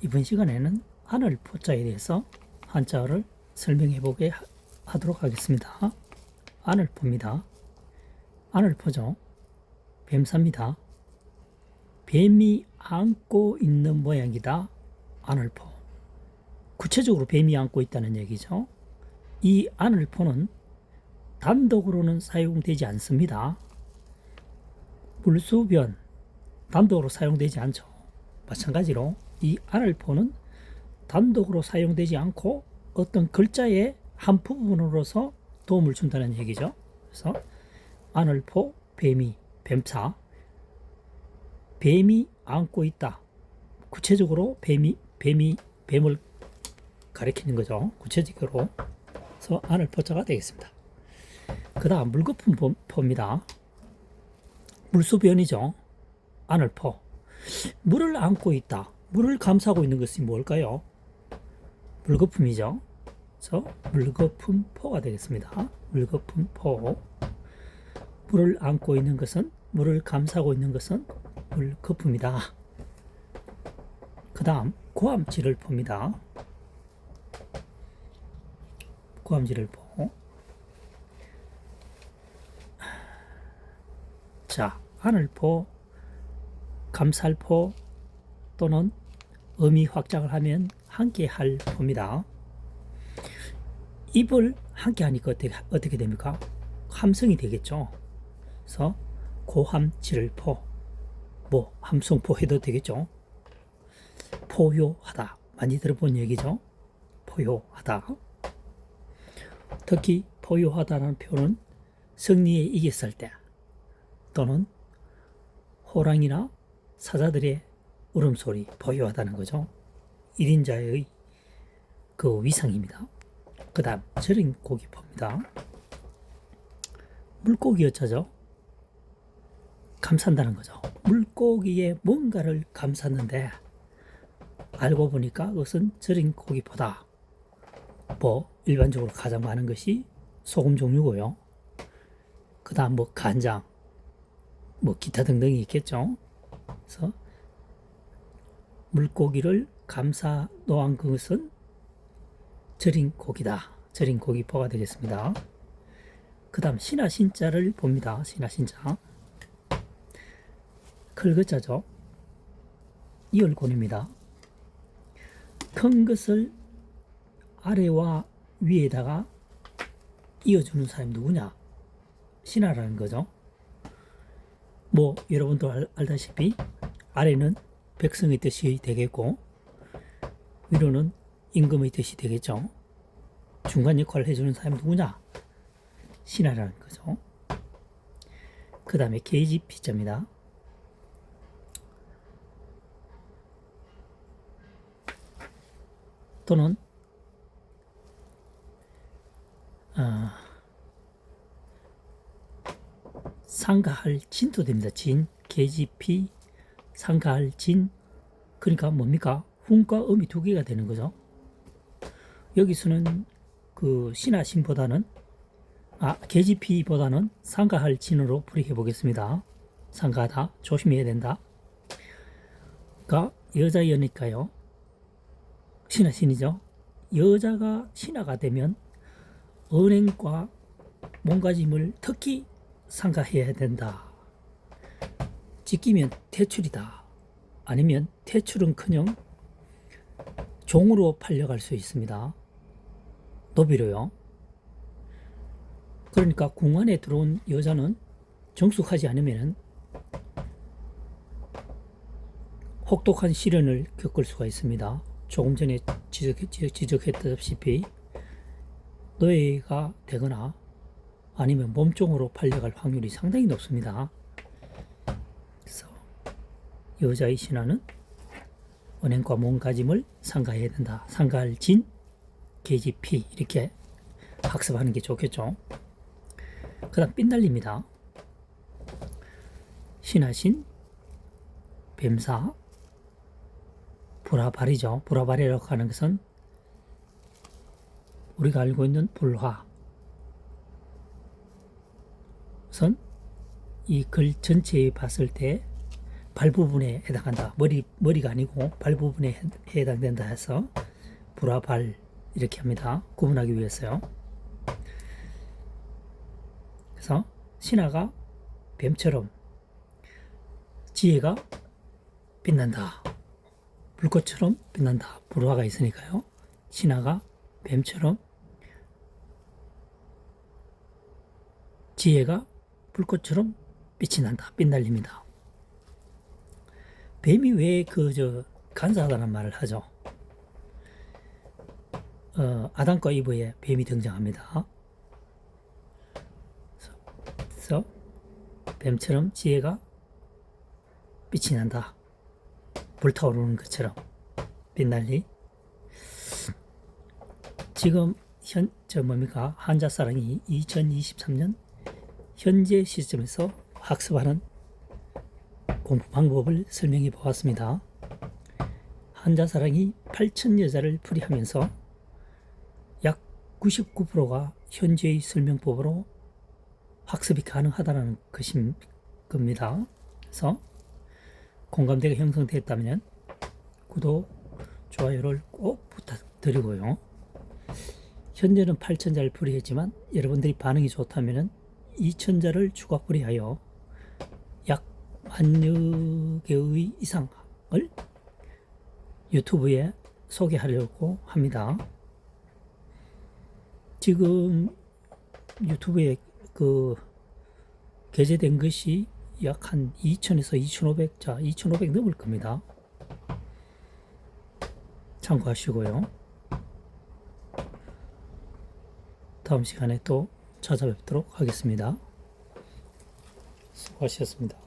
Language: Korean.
이번 시간에는 하늘 포자에 대해서 한자어를 설명해 보게 하- 하도록 하겠습니다. 하늘포입니다. 하늘포죠. 뱀사입니다. 뱀이 안고 있는 모양이다. 하늘포. 구체적으로 뱀이 안고 있다는 얘기죠. 이 하늘포는 단독으로는 사용되지 않습니다. 물수변 단독으로 사용되지 않죠. 마찬가지로 이 하늘포는 단독으로 사용되지 않고 어떤 글자의 한 부분으로서 도움을 준다는 얘기죠. 그래서 하늘포, 뱀이, 뱀사, 뱀이 안고 있다. 구체적으로 뱀이 뱀이 뱀을 가리키는 거죠. 구체적으로 그래서 하늘포자가 되겠습니다. 그다음 물거품 포- 포입니다. 물수변이죠. 하늘포. 물을 안고 있다. 물을 감싸고 있는 것이 뭘까요? 물거품이죠. 그래서 물거품 포가 되겠습니다. 물거품 포. 물을 안고 있는 것은 물을 감싸고 있는 것은 물거품이다. 그 다음 고함지를 포입니다. 고함지를 포. 자, 하늘포, 감살포 또는 의미 확장을 하면 함께할 포입니다. 입을 함께 하니까 어떻게, 어떻게 됩니까? 함성이 되겠죠. 그래서 고함 질포, 뭐 함성포 해도 되겠죠. 포효하다 많이 들어본 얘기죠. 포효하다. 특히 포효하다라는 표현은 승리에 이겼을 때 또는 호랑이나 사자들의 울음소리 포효하다는 거죠. 1인자의 그 위상입니다. 그 다음 절인 고기포입니다. 물고기 여자죠. 감싼다는 거죠. 물고기에 뭔가를 감쌌는데 알고 보니까 그것은 절인 고기포다. 뭐 일반적으로 가장 많은 것이 소금 종류고요. 그 다음 뭐 간장, 뭐 기타 등등이 있겠죠. 그래서 물고기를 감싸 놓은 그것은 절인 고기다. 절인 고기 포가 되겠습니다. 그 다음 신하 신자를 봅니다. 신하 신자. 클거자죠. 이얼곤입니다. 큰 것을 아래와 위에다가 이어주는 사람이 누구냐? 신하라는 거죠. 뭐 여러분도 알, 알다시피 아래는 백성의 뜻이 되겠고 위로는 임금의 뜻이 되겠죠. 중간 역할을 해주는 사람이 누구냐? 신하라는 거죠. 그 다음에 게이지 피자입니다. 또는 아, 상가할 진도 됩니다. 진, 계지피, 상가할 진. 그러니까 뭡니까? 훈과 음이 두 개가 되는 거죠. 여기서는 그 신하 신보다는 아, 계지피보다는 상가할 진으로 풀이해 보겠습니다. 상가하다 조심해야 된다. 가 여자 여니까요. 신하 신이죠. 여자가 신하가 되면 은행과 몸가짐을 특히 상가해야 된다. 지키면 퇴출이다. 아니면 퇴출은커녕 종으로 팔려갈 수 있습니다. 노비로요. 그러니까 궁 안에 들어온 여자는 정숙하지 않으면 혹독한 시련을 겪을 수가 있습니다. 조금 전에 지적, 지적, 지적했다시피 노예가 되거나 아니면 몸종으로 팔려갈 확률이 상당히 높습니다. 여자의 신하는 은행과 몸가짐을 상가해야 된다. 상가할 진, 계집피 이렇게 학습하는 게 좋겠죠. 그 다음 삔달립니다. 신하신, 뱀사, 불화발이죠. 불화발이라고 하는 것은 우리가 알고 있는 불화. 우선 이 글 전체에 봤을 때 발 부분에 해당한다. 머리 머리가 아니고 발 부분에 해- 해당된다 해서 불화 발 이렇게 합니다. 구분하기 위해서요. 그래서 신하가 뱀처럼 지혜가 빛난다. 불꽃처럼 빛난다. 불화가 있으니까요. 신하가 뱀처럼 지혜가 불꽃처럼 빛이 난다. 빛날립니다. 뱀이 왜 그 저 간사하다는 말을 하죠? 어, 아담과 이브에 뱀이 등장합니다. 그래서 뱀처럼 지혜가 빛이 난다. 불타오르는 것처럼 빛날리. 지금 현 저 뭡니까 한자 사랑이 2023년 현재 시점에서 학습하는 공부 방법을 설명해 보았습니다. 한자사랑이 8천 여자를 풀이하면서 약 99%가 현재의 설명법으로 학습이 가능하다는 것인 겁니다. 그래서 공감대가 형성됐다면 구독, 좋아요를 꼭 부탁드리고요. 현재는 8천자를 풀이했지만 여러분들이 반응이 좋다면 2천자를 추가 풀이하여 약 만여 개의 이상을 유튜브에 소개하려고 합니다. 지금 유튜브에 그 게재된 것이 약 한 2,000에서 2,500 자, 2,500 넘을 겁니다. 참고하시고요. 다음 시간에 또 찾아뵙도록 하겠습니다. 수고하셨습니다.